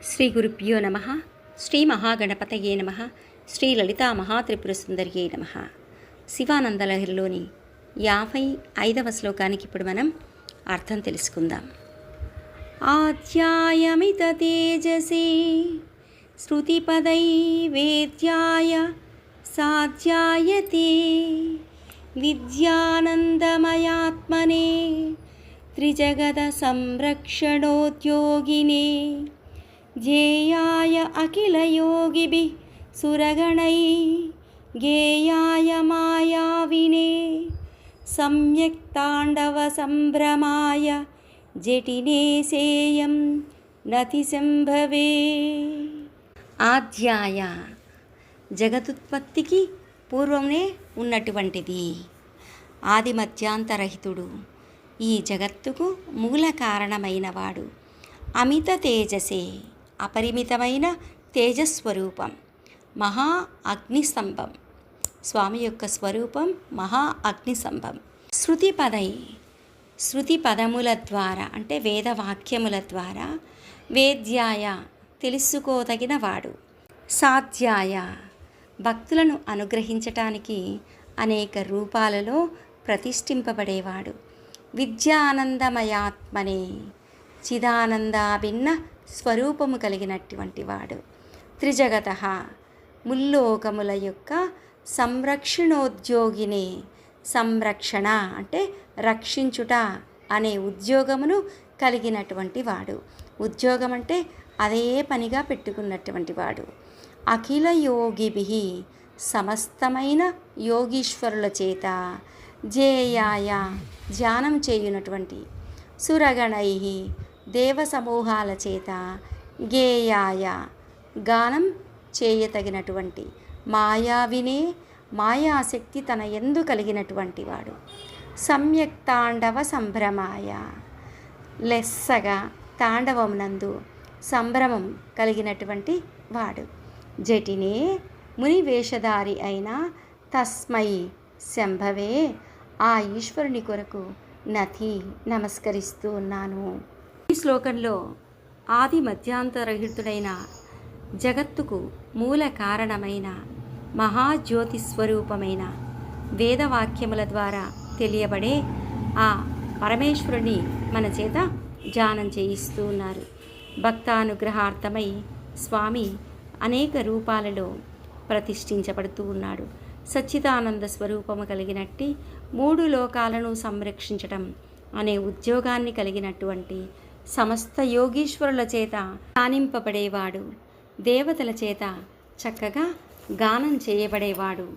శ్రీ గురుభ్యో నమ శ్రీ మహాగణపతయే నమ శ్రీ లలితా మహాత్రిపుర సుందర్యే నమ శివానందలహరిలోని యాభై ఐదవ శ్లోకానికి ఇప్పుడు మనం అర్థం తెలుసుకుందాం. ఆధ్యాయమిత తేజసే శృతిపదై వేద్యాయ సాధ్యాయతే విద్యానందమయాత్మనే త్రిజగద సంరక్షణోద్యోగినే ध्येयाय अखिलयोगिभिः सुरगणै गेयाय मायाविने सम्यक् ताण्डवसम्भ्रमाय जटिने सेयं నతిశంభవే ఆధ్యాయ జగదుత్పత్తికి పూర్వమే ఉన్నటువంటిది ఆది మధ్యాంతరహితుడు ఈ జగత్తుకు మూల కారణమైనవాడు అమిత తేజసే అపరిమితమైన తేజస్వరూపం మహా అగ్నిస్తంభం. స్వామి యొక్క స్వరూపం మహా అగ్నిస్తంభం. శృతి పదై శృతి పదముల ద్వారా అంటే వేదవాక్యముల ద్వారా వేద్యాయ తెలుసుకోదగిన వాడు. సాధ్యాయ భక్తులను అనుగ్రహించటానికి అనేక రూపాలలో ప్రతిష్ఠింపబడేవాడు. విద్యానందమయాత్మనే చిదానందాభిన్న స్వరూపము కలిగినటువంటి వాడు. త్రిజగత ముల్లోకముల యొక్క సంరక్షణోద్యోగిని సంరక్షణ అంటే రక్షించుట అనే ఉద్యోగమును కలిగినటువంటి వాడు. ఉద్యోగం అంటే అదే పనిగా పెట్టుకున్నటువంటి వాడు. అఖిల యోగిభి సమస్తమైన యోగీశ్వరుల చేత జేయాయ ధ్యానం చేయునటువంటి సురగణై దేవ సమూహాల చేత గేయాయ గానం చేయతగినటువంటి మాయావినే మాయాశక్తి తన ఎందు కలిగినటువంటి వాడు. సమ్యక్ తాండవ సంభ్రమాయ. లెస్సగా తాండవమునందు సంభ్రమం కలిగినటువంటి వాడు. జటినే ముని వేషధారి అయిన తస్మై శంభవే ఆ ఈశ్వరుని కొరకు నథి నమస్కరిస్తూ ఉన్నాను. శ్లోకంలో ఆది మధ్యాంతరహితుడైన జగత్తుకు మూల కారణమైన మహాజ్యోతి స్వరూపమైన వేదవాక్యముల ద్వారా తెలియబడే ఆ పరమేశ్వరుని మన చేత ధ్యానం చేయిస్తూ ఉన్నారు. భక్తానుగ్రహార్థమై స్వామి అనేక రూపాలలో ప్రతిష్ఠించబడుతూ ఉన్నాడు. సచ్చిదానంద స్వరూపము కలిగినట్టి మూడు లోకాలను సంరక్షించటం అనే ఉద్యోగాన్ని కలిగినటువంటి సమస్త యోగీశ్వరుల చేత ధ్యానింపబడేవాడు దేవతల చేత చక్కగా గానం చేయబడేవాడు.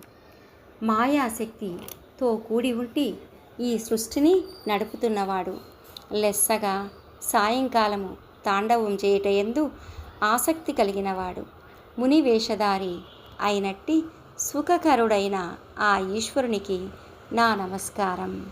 మాయాశక్తితో కూడి ఉండి ఈ సృష్టిని నడుపుతున్నవాడు. లెస్సగా సాయంకాలము తాండవం చేయటయందు ఆసక్తి కలిగినవాడు. ముని వేషధారి అయినట్టి సుఖకరుడైన ఆ ఈశ్వరునికి నా నమస్కారం.